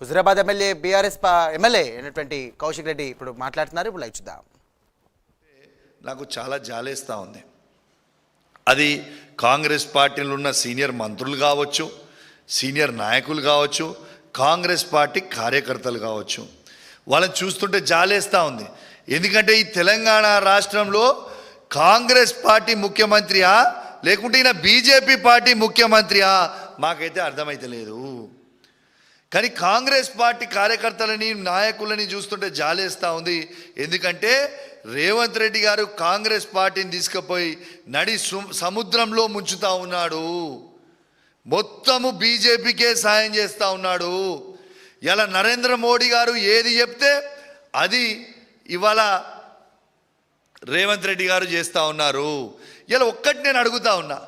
Huzurabad MLA BRS MLA అయినటువంటి కౌశిక్ రెడ్డి ఇప్పుడు మాట్లాడుతున్నారు. ఇప్పుడు లైవ్ చూద్దాం. నాకు చాలా జాలేస్తూ ఉంది. అది కాంగ్రెస్ పార్టీలో ఉన్న సీనియర్ మంత్రులు కావచ్చు సీనియర్ నాయకులు కావచ్చు కాంగ్రెస్ పార్టీ కార్యకర్తలు కావచ్చు. వాళ్ళని చూస్తుంటే జాలేస్తూ ఉంది. ఎందుకంటే ఈ తెలంగాణ రాష్ట్రంలో కాంగ్రెస్ పార్టీ ముఖ్యమంత్రియా లేకుంటే ఈయన బీజేపీ పార్టీ ముఖ్యమంత్రియా? మాకైతే అర్థమైతే లేదు కానీ కాంగ్రెస్ పార్టీ కార్యకర్తలని నాయకులని చూస్తుంటే జాలేస్తూ ఉంది. ఎందుకంటే రేవంత్ రెడ్డి గారు కాంగ్రెస్ పార్టీని తీసుకుపోయి నడి సు- సముద్రంలో ముంచుతా ఉన్నాడు. మొత్తము బీజేపీకే సాయం చేస్తూ ఉన్నాడు. ఇలా నరేంద్ర మోడీ గారు ఏది చెప్తే అది ఇవాళ రేవంత్ రెడ్డి గారు చేస్తూ ఉన్నారు. ఇలా ఒక్కటి నేను అడుగుతా ఉన్నా.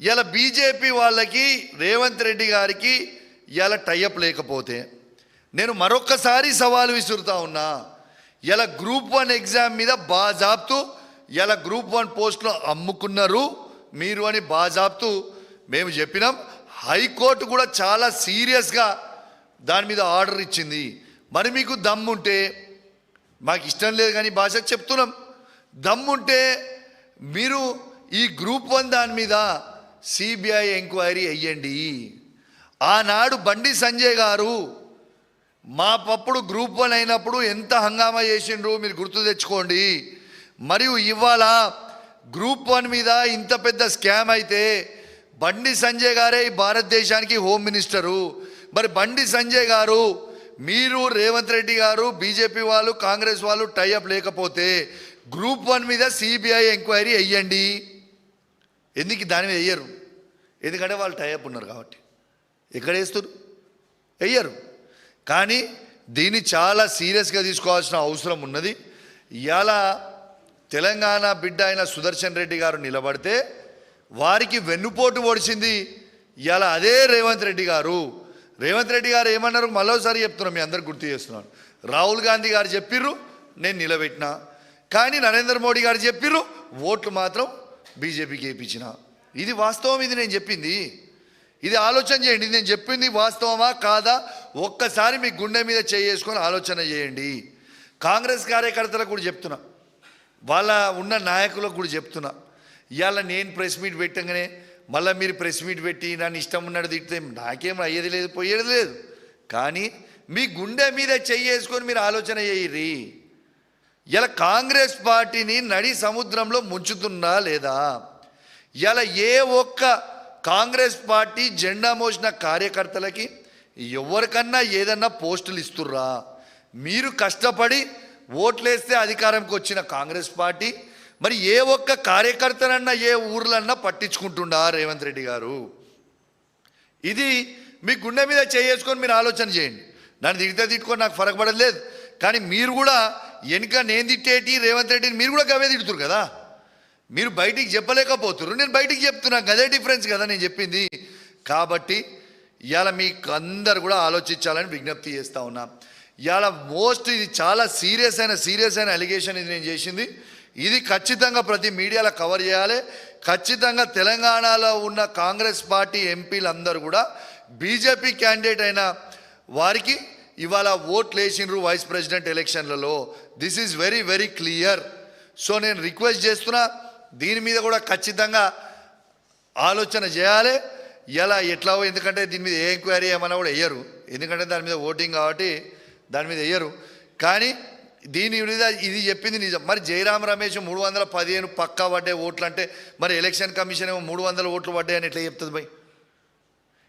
ఇలా బీజేపీ వాళ్ళకి రేవంత్ రెడ్డి గారికి ఇలా టైఅప్ లేకపోతే నేను మరొక్కసారి సవాలు విసురుతా ఉన్నా ఇలా గ్రూప్ వన్ ఎగ్జామ్ మీద బాజాబ్తూ ఇలా గ్రూప్ వన్ పోస్టులు అమ్ముకున్నారు మీరు అని బాజాబ్తూ మేము చెప్పినాం. హైకోర్టు కూడా చాలా సీరియస్గా దాని మీద ఆర్డర్ ఇచ్చింది. మరి మీకు దమ్ముంటే మాకు ఇష్టం లేదు కానీ భాష చెప్తున్నాం. దమ్ముంటే మీరు ఈ గ్రూప్ వన్ దాని మీద సిబిఐ ఎంక్వైరీ అయ్యండి ఆనాడు బండి సంజయ్ గారు మా పప్పుడు గ్రూప్ వన్ అయినప్పుడు ఎంత హంగామా చేసిండ్రు మీరు గుర్తు తెచ్చుకోండి. మరియు ఇవాళ గ్రూప్ వన్ మీద ఇంత పెద్ద స్కామ్ అయితే బండి సంజయ్ గారే ఈ భారతదేశానికి హోమ్ మినిస్టరు. మరి బండి సంజయ్ గారు మీరు రేవంత్ రెడ్డి గారు బీజేపీ వాళ్ళు కాంగ్రెస్ వాళ్ళు టైఅప్ లేకపోతే గ్రూప్ వన్ మీద సిబిఐ ఎంక్వైరీ వెయ్యండి ఎందుకు దాని మీద వెయ్యరు ఎందుకంటే వాళ్ళు టైఅప్ ఉన్నారు కాబట్టి. ఎక్కడ వేస్తారు వేయరు కానీ దీన్ని చాలా సీరియస్గా తీసుకోవాల్సిన అవసరం ఉన్నది. ఇవాళ తెలంగాణ బిడ్డ అయిన సుదర్శన్ రెడ్డి గారు నిలబడితే వారికి వెన్నుపోటు పొడిచింది ఇవాళ అదే రేవంత్ రెడ్డి గారు. రేవంత్ రెడ్డి గారు ఏమన్నారు? మరోసారి చెప్తున్నాం మీ అందరు గుర్తు చేస్తున్నాను. రాహుల్ గాంధీ గారు చెప్పిర్రు నేను నిలబెట్టిన. కానీ నరేంద్ర మోడీ గారు చెప్పిర్రు ఓట్లు మాత్రం బీజేపీకి వేయించిన. ఇది వాస్తవం ఇది నేను చెప్పింది. ఇది ఆలోచన చేయండి. నేను చెప్పింది వాస్తవమా? కాదా? ఒక్కసారి మీ గుండె మీద చేసుకొని ఆలోచన చేయండి. కాంగ్రెస్ కార్యకర్తలకు కూడా చెప్తున్నా. వాళ్ళ ఉన్న నాయకులకు కూడా చెప్తున్నా. ఇవాళ నేను ప్రెస్ మీట్ పెట్టగానే మళ్ళీ మీరు ప్రెస్ మీట్ పెట్టి నన్ను ఇష్టం ఉన్నది తిడితే నాకేం అయ్యేది లేదు పోయేది లేదు. కానీ మీ గుండె మీద చేసుకొని మీరు ఆలోచన చేయరి ఇలా కాంగ్రెస్ పార్టీని నడి సముద్రంలో ముంచుతున్నా లేదా? ఇలా ఏ ఒక్క కాంగ్రెస్ పార్టీ జెండా మోసిన కార్యకర్తలకి ఎవరికన్నా ఏదన్నా పోస్టులు ఇస్తుర్రా? మీరు కష్టపడి ఓట్లేస్తే అధికారంకి వచ్చిన కాంగ్రెస్ పార్టీ మరి ఏ ఒక్క కార్యకర్తనన్నా ఏ ఊర్లన్నా పట్టించుకుంటుండా రేవంత్ రెడ్డి గారు? ఇది మీ గుండె మీద చేసుకొని మీరు ఆలోచన చేయండి. నన్ను తిడితే తిట్టుకొని నాకు ఫరక పడలేదు కానీ మీరు కూడా వెనుక నేను తిట్టేటి రేవంత్ రెడ్డిని మీరు కూడా గవే తిడుతురు కదా? మీరు బయటికి చెప్పలేకపోతున్నారు నేను బయటికి చెప్తున్నాను అదే డిఫరెన్స్ కదా నేను చెప్పింది. కాబట్టి ఇవాళ మీకు అందరు కూడా ఆలోచించాలని విజ్ఞప్తి చేస్తూ ఉన్నా. ఇవాళ మోస్ట్ ఇది చాలా సీరియస్ అయిన సీరియస్ అయిన అలిగేషన్ ఇది నేను చేసింది. ఇది ఖచ్చితంగా ప్రతి మీడియాలో కవర్ చేయాలి. ఖచ్చితంగా తెలంగాణలో ఉన్న కాంగ్రెస్ పార్టీ ఎంపీలందరూ కూడా బీజేపీ క్యాండిడేట్ అయిన వారికి ఇవాళ ఓట్లు వేసిండ్రు వైస్ ప్రెసిడెంట్ ఎలక్షన్లలో. This is very very clear so నేను రిక్వెస్ట్ చేస్తున్నా దీని మీద కూడా ఖచ్చితంగా ఆలోచన చేయాలి. ఎలా ఎట్లా ఎందుకంటే దీని మీద ఏ ఎంక్వైరీ ఏమన్నా కూడా వేయరు. ఎందుకంటే దాని మీద ఓటింగ్ కాబట్టి దాని మీద వేయరు. కానీ దీని మీద ఇది చెప్పింది నిజం. మరి జయరాం రమేష్ మూడు వందల పదిహేను పక్కా పడ్డే ఓట్లు అంటే మరి ఎలక్షన్ కమిషన్ ఏమో మూడు వందల ఓట్లు పడ్డాయని ఎట్లా చెప్తుంది భయ్